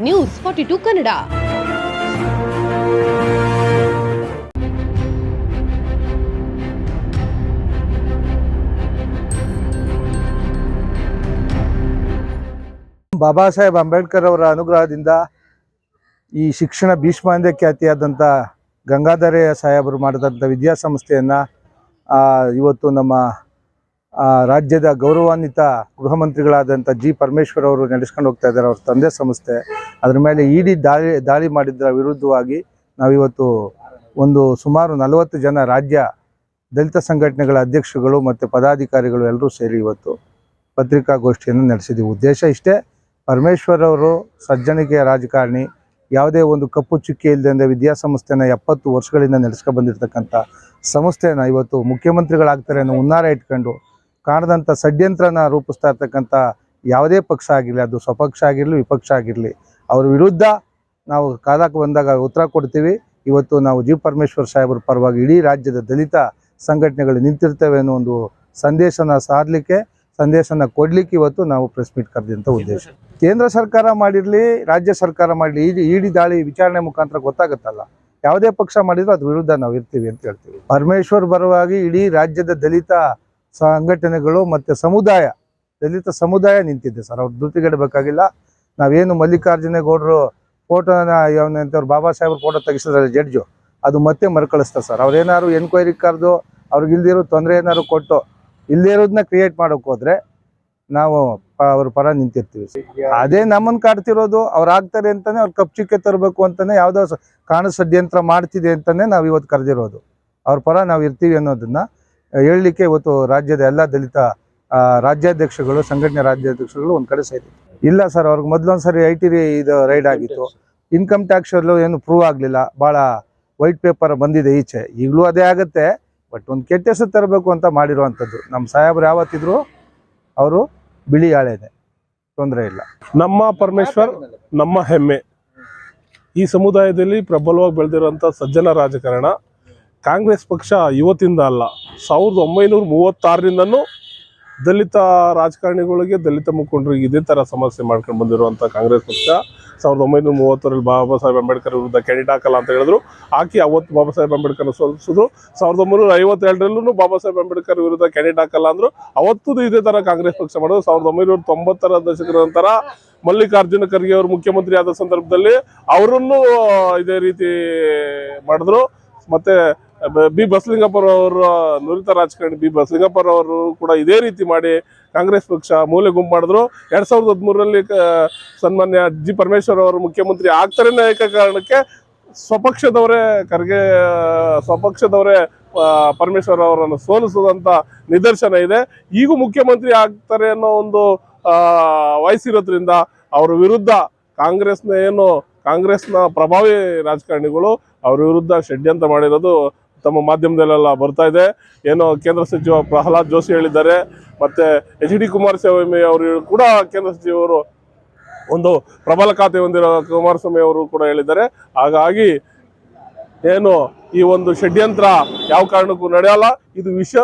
News forty two Kannada Baba Saheb Ambedkar ಅವರ ಅನುಗ್ರಹದಿಂದ ಈ ಶಿಕ್ಷಣ ಭೀಷ್ಮ ಎಂದೇ ಖ್ಯಾತಿಯಾದಂಥ ಗಂಗಾಧರಯ್ಯ ಸಾಹೇಬರು ಮಾಡಿದಂಥ ವಿದ್ಯಾಸಂಸ್ಥೆಯನ್ನು ಇವತ್ತು ನಮ್ಮ ರಾಜ್ಯದ ಗೌರವಾನ್ವಿತ ಗೃಹ ಮಂತ್ರಿಗಳಾದಂಥ ಜಿ ಪರಮೇಶ್ವರ್ ಅವರು ನಡೆಸ್ಕೊಂಡು ಹೋಗ್ತಾ ಇದ್ದಾರೆ, ಅವ್ರ ತಂದೆ ಸಂಸ್ಥೆ. ಅದ್ರ ಮೇಲೆ ಇಡೀ ದಾಳಿ ದಾಳಿ ಮಾಡಿದ್ದರ ವಿರುದ್ಧವಾಗಿ ನಾವಿವತ್ತು ಒಂದು ಸುಮಾರು ನಲವತ್ತು ಜನ ರಾಜ್ಯ ದಲಿತ ಸಂಘಟನೆಗಳ ಅಧ್ಯಕ್ಷಗಳು ಮತ್ತು ಪದಾಧಿಕಾರಿಗಳು ಎಲ್ಲರೂ ಸೇರಿ ಇವತ್ತು ಪತ್ರಿಕಾಗೋಷ್ಠಿಯನ್ನು ನಡೆಸಿದ್ದೀವಿ ಉದ್ದೇಶ ಇಷ್ಟೇ, ಪರಮೇಶ್ವರ್ ಅವರು ಸಜ್ಜನಿಕೆಯ ರಾಜಕಾರಣಿ, ಯಾವುದೇ ಒಂದು ಕಪ್ಪು ಚುಕ್ಕಿ ಇಲ್ಲದೆ ವಿದ್ಯಾಸಂಸ್ಥೆನ ಎಪ್ಪತ್ತು ವರ್ಷಗಳಿಂದ ನಡೆಸ್ಕೊ ಬಂದಿರತಕ್ಕಂಥ ಸಂಸ್ಥೆನ ಇವತ್ತು ಮುಖ್ಯಮಂತ್ರಿಗಳಾಗ್ತಾರೆ ಅನ್ನೋ ಹುನ್ನಾರ ಇಟ್ಕೊಂಡು ಕಾಣದಂಥ ಷಡ್ಯಂತ್ರನ ರೂಪಿಸ್ತಾ ಇರ್ತಕ್ಕಂಥ ಯಾವುದೇ ಪಕ್ಷ ಆಗಿರಲಿ ಅದು ಸ್ವಪಕ್ಷ ಆಗಿರಲಿ ವಿಪಕ್ಷ ಆಗಿರಲಿ ಅವ್ರ ವಿರುದ್ಧ ನಾವು ಕಾಲಕ್ಕೆ ಬಂದಾಗ ಉತ್ತರ ಕೊಡ್ತೀವಿ. ಇವತ್ತು ನಾವು ಜಿ ಪರಮೇಶ್ವರ್ ಸಾಹೇಬ್ರ ಪರವಾಗಿ ಇಡೀ ರಾಜ್ಯದ ದಲಿತ ಸಂಘಟನೆಗಳು ನಿಂತಿರ್ತೇವೆ ಅನ್ನೋ ಒಂದು ಸಂದೇಶನ ಸಾರಲಿಕ್ಕೆ ಸಂದೇಶನ ಕೊಡ್ಲಿಕ್ಕೆ ಇವತ್ತು ನಾವು ಪ್ರೆಸ್ ಮೀಟ್ ಕರೆದಂಥ ಉದ್ದೇಶ. ಕೇಂದ್ರ ಸರ್ಕಾರ ಮಾಡಿರಲಿ ರಾಜ್ಯ ಸರ್ಕಾರ ಮಾಡಲಿ ಇಡಿ ಇಡಿ ದಾಳಿ ವಿಚಾರಣೆ ಮುಖಾಂತರ ಗೊತ್ತಾಗುತ್ತಲ್ಲ. ಯಾವುದೇ ಪಕ್ಷ ಮಾಡಿದ್ರು ಅದ್ರ ವಿರುದ್ಧ ನಾವು ಇರ್ತೀವಿ ಅಂತ ಹೇಳ್ತೀವಿ. ಪರಮೇಶ್ವರ್ ಪರವಾಗಿ ಇಡೀ ರಾಜ್ಯದ ದಲಿತ ಸಂಘಟನೆಗಳು ಮತ್ತು ಸಮುದಾಯ, ದಲಿತ ಸಮುದಾಯ ನಿಂತಿದೆ ಸರ್. ಅವ್ರು ಧೃತಿಗೆಡಬೇಕಾಗಿಲ್ಲ ನಾವೇನು ಮಲ್ಲಿಕಾರ್ಜುನ ಗೌಡರು ಫೋಟೋನ ಅವ್ರ ಬಾಬಾ ಸಾಹೇಬ್ರ ಫೋಟೋ ತೆಗೆಸಿದ್ರೆ ಜಡ್ಜು, ಅದು ಮತ್ತೆ ಮರುಕಳಿಸ್ತಾರೆ ಸರ್. ಅವ್ರೇನಾದ್ರು ಎನ್ಕ್ವೈರಿ ಕರೆದು ಅವ್ರಿಗೆ ಇಲ್ದಿರೋ ತೊಂದರೆ ಏನಾದ್ರು ಕೊಟ್ಟು ಇಲ್ಲದೇ ಇರೋದನ್ನ ಕ್ರಿಯೇಟ್ ಮಾಡೋಕೆ ಹೋದ್ರೆ ನಾವು ಅವ್ರ ಪರ ನಿಂತಿರ್ತೀವಿ ಅದೇ ನಮ್ಮನ್ನು ಕಾಡ್ತಿರೋದು, ಅವ್ರು ಆಗ್ತಾರೆ ಅಂತಾನೆ ಅವ್ರು ಕಪ್ಚಿಕ್ಕೆ ತರಬೇಕು ಅಂತಾನೆ ಯಾವುದೋ ಕಾಣ ಷಡ್ಯಂತ್ರ ಮಾಡ್ತಿದೆ ಅಂತಾನೆ ನಾವು ಇವತ್ತು ಕರೆದಿರೋದು. ಅವ್ರ ಪರ ನಾವು ಇರ್ತೀವಿ ಅನ್ನೋದನ್ನ ಹೇಳಲಿಕ್ಕೆ ಇವತ್ತು ರಾಜ್ಯದ ಎಲ್ಲ ದಲಿತ ರಾಜ್ಯಾಧ್ಯಕ್ಷಗಳು ಸಂಘಟನೆ ರಾಜ್ಯಾಧ್ಯಕ್ಷಗಳು ಒಂದು ಕಡೆ ಸೇರಿ ಇಲ್ಲ ಸರ್ ಅವ್ರಿಗೆ ಮೊದಲೊಂದ್ಸರಿ ಐ ಟಿ ಇದು ರೈಡ್ ಆಗಿತ್ತು. ಇನ್ಕಮ್ ಟ್ಯಾಕ್ಸ್ ಅಲ್ಲೂ ಏನು ಪ್ರೂವ್ ಆಗಲಿಲ್ಲ. ಭಾಳ ವೈಟ್ ಪೇಪರ್ ಬಂದಿದೆ ಈಚೆ. ಈಗಲೂ ಅದೇ ಆಗುತ್ತೆ ಬಟ್ ಒಂದು ಕೆಟ್ಟ ಹೆಸರು ತರಬೇಕು ಅಂತ ಮಾಡಿರುವಂಥದ್ದು. ನಮ್ಮ ಸಾಹೇಬ್ರು ಯಾವತ್ತಿದ್ರು ಅವರು ಬಿಳಿ ಹಾಳೆನೆ ತೊಂದರೆ ಇಲ್ಲ. ನಮ್ಮ ಪರಮೇಶ್ವರ್ ನಮ್ಮ ಹೆಮ್ಮೆ. ಈ ಸಮುದಾಯದಲ್ಲಿ ಪ್ರಬಲವಾಗಿ ಬೆಳೆದಿರುವಂಥ ಸಜ್ಜನ ರಾಜಕಾರಣ. ಕಾಂಗ್ರೆಸ್ ಪಕ್ಷ ಇವತ್ತಿಂದ ಅಲ್ಲ, ಸಾವಿರದ ಒಂಬೈನೂರ ಮೂವತ್ತಾರರಿಂದನೂ ದಲಿತ ರಾಜಕಾರಣಿಗಳಿಗೆ ದಲಿತ ಮುಖಂಡರಿಗೆ ಇದೇ ಥರ ಸಮಸ್ಯೆ ಮಾಡ್ಕೊಂಡು ಬಂದಿರುವಂಥ ಕಾಂಗ್ರೆಸ್ ಪಕ್ಷ, ಸಾವಿರದ ಒಂಬೈನೂರ ಮೂವತ್ತರಲ್ಲಿ ಬಾಬಾ ಸಾಹೇಬ್ ಅಂಬೇಡ್ಕರ್ ವಿರುದ್ಧ ಕ್ಯಾಂಡಿಡ್ ಹಾಕಲ್ಲ ಅಂತ ಹೇಳಿದ್ರು. ಆಕೆ ಅವತ್ತು ಬಾಬಾ ಸಾಹೇಬ್ ಅಂಬೇಡ್ಕರ್ ಸೋಲಿಸಿದ್ರು. ಸಾವಿರದ ಒಂಬೈನೂರ ಐವತ್ತೆರಡರಲ್ಲೂ ಬಾಬಾ ಸಾಹೇಬ್ ಅಂಬೇಡ್ಕರ್ ವಿರುದ್ಧ ಕ್ಯಾಂಡಿಡ್ ಹಾಕಲ್ಲ ಅಂದರು. ಅವತ್ತು ಇದೇ ಥರ ಕಾಂಗ್ರೆಸ್ ಪಕ್ಷ ಮಾಡೋದು ಸಾವಿರದ ಒಂಬೈನೂರ ತೊಂಬತ್ತರ ದಶಕದ ನಂತರ ಮಲ್ಲಿಕಾರ್ಜುನ ಖರ್ಗೆ ಅವರು ಮುಖ್ಯಮಂತ್ರಿ ಆದ ಸಂದರ್ಭದಲ್ಲಿ ಅವರನ್ನು ಇದೇ ರೀತಿ ಮಾಡಿದ್ರು. ಮತ್ತೆ ಬ- ಬಿ ಬಸಲಿಂಗಪ್ಪರ ಅವರು, ನುರಿತ ರಾಜಕಾರಣಿ ಬಿ ಬಸಲಿಂಗಪ್ಪರ ಅವರು ಕೂಡ ಇದೇ ರೀತಿ ಮಾಡಿ ಕಾಂಗ್ರೆಸ್ ಪಕ್ಷ ಮೂಲೆ ಗುಂಪು ಮಾಡಿದ್ರು. ಎರಡ್ ಸಾವಿರದ ಹದಿಮೂರರಲ್ಲಿ ಸನ್ಮಾನ್ಯ ಜಿ ಪರಮೇಶ್ವರ್ ಅವರು ಮುಖ್ಯಮಂತ್ರಿ ಆಗ್ತಾರೆ ಏಕ ಕಾರಣಕ್ಕೆ ಸ್ವಪಕ್ಷದವರೇ ಖರ್ಗೆ ಸ್ವಪಕ್ಷದವರೇ ಪರಮೇಶ್ವರ್ ಅವರನ್ನು ಸೋಲಿಸದಂತ ನಿದರ್ಶನ ಇದೆ. ಈಗೂ ಮುಖ್ಯಮಂತ್ರಿ ಆಗ್ತಾರೆ ಅನ್ನೋ ಒಂದು ವಯಸ್ಸಿರೋದ್ರಿಂದ ಅವರ ವಿರುದ್ಧ ಕಾಂಗ್ರೆಸ್ನ ಏನು, ಕಾಂಗ್ರೆಸ್ನ ಪ್ರಭಾವಿ ರಾಜಕಾರಣಿಗಳು ಅವ್ರ ವಿರುದ್ಧ ಷಡ್ಯಂತ್ರ ಮಾಡಿರೋದು ತಮ್ಮ ಮಾಧ್ಯಮದಲ್ಲೆಲ್ಲ ಬರ್ತಾ ಇದೆ. ಏನೋ ಕೇಂದ್ರ ಸಚಿವ ಪ್ರಹ್ಲಾದ್ ಜೋಶಿ ಹೇಳಿದ್ದಾರೆ. ಮತ್ತೆ ಎಚ್ ಡಿ ಕುಮಾರಸ್ವಾಮಿ ಅವರು ಕೂಡ ಕೇಂದ್ರ ಸಚಿವರು ಒಂದು ಪ್ರಬಲ ಖಾತೆ ಹೊಂದಿರೋ ಕುಮಾರಸ್ವಾಮಿ ಅವರು ಕೂಡ ಹೇಳಿದ್ದಾರೆ. ಹಾಗಾಗಿ ಏನು ಈ ಒಂದು ಷಡ್ಯಂತ್ರ ಯಾವ ಕಾರಣಕ್ಕೂ ನಡೆಯಲ್ಲ. ಇದು ವಿಷಯ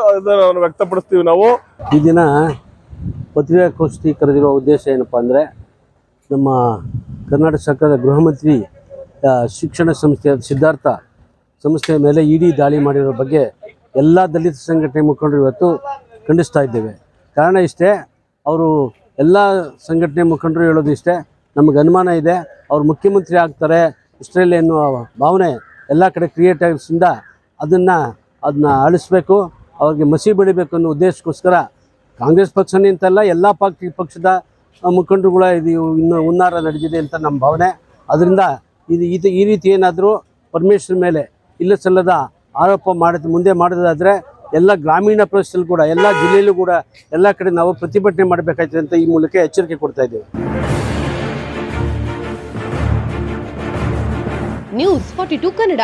ವ್ಯಕ್ತಪಡಿಸ್ತೀವಿ ನಾವು. ಈ ದಿನ ಪತ್ರಿಕಾಗೋಷ್ಠಿ ಕರೆದಿರುವ ಉದ್ದೇಶ ಏನಪ್ಪ ಅಂದರೆ ನಮ್ಮ ಕರ್ನಾಟಕ ಸರ್ಕಾರದ ಗೃಹ ಶಿಕ್ಷಣ ಸಂಸ್ಥೆಯ ಸಿದ್ಧಾರ್ಥ ಸಂಸ್ಥೆಯ ಮೇಲೆ ಇಡಿ ದಾಳಿ ಮಾಡಿರೋ ಬಗ್ಗೆ ಎಲ್ಲ ದಲಿತ ಸಂಘಟನೆ ಮುಖಂಡರು ಇವತ್ತು ಖಂಡಿಸ್ತಾ ಇದ್ದೇವೆ. ಕಾರಣ ಇಷ್ಟೇ, ಅವರು ಎಲ್ಲ ಸಂಘಟನೆ ಮುಖಂಡರು ಹೇಳೋದು ಇಷ್ಟೇ, ನಮಗೆ ಅನುಮಾನ ಇದೆ, ಅವರು ಮುಖ್ಯಮಂತ್ರಿ ಆಗ್ತಾರೆ ಇಷ್ಟರಲ್ಲಿ ಎನ್ನುವ ಭಾವನೆ ಎಲ್ಲ ಕಡೆ ಕ್ರಿಯೇಟ್ ಆಗಿಸಿಂದ ಅದನ್ನು ಅದನ್ನ ಅಳಿಸ್ಬೇಕು ಅವ್ರಿಗೆ ಮಸಿ ಬೆಳಿಬೇಕು ಅನ್ನೋ ಉದ್ದೇಶಕ್ಕೋಸ್ಕರ ಕಾಂಗ್ರೆಸ್ ಪಕ್ಷನೇ ಅಂತಲ್ಲ ಎಲ್ಲ ಪಕ್ಷ ಪಕ್ಷದ ಮುಖಂಡರುಗಳ ಇದು ಇನ್ನು ಹುನ್ನಾರ ನಡೆದಿದೆ ಅಂತ ನಮ್ಮ ಭಾವನೆ. ಅದರಿಂದ ಇದು ಇದು ಈ ರೀತಿ ಏನಾದರೂ ಪರಮೇಶ್ವರ್ ಮೇಲೆ ಇಲ್ಲ ಸಲ್ಲದ ಆರೋಪ ಮಾಡಿದ ಮುಂದೆ ಮಾಡೋದಾದರೆ ಎಲ್ಲ ಗ್ರಾಮೀಣ ಪ್ರದೇಶದಲ್ಲೂ ಕೂಡ, ಎಲ್ಲ ಜಿಲ್ಲೆಯಲ್ಲೂ ಕೂಡ ಎಲ್ಲ ಕಡೆ ನಾವು ಪ್ರತಿಭಟನೆ ಮಾಡಬೇಕಾಯ್ತದೆ ಅಂತ ಈ ಮೂಲಕ ಎಚ್ಚರಿಕೆ ಕೊಡ್ತಾ ಇದ್ದೇವೆ. News forty two Kannada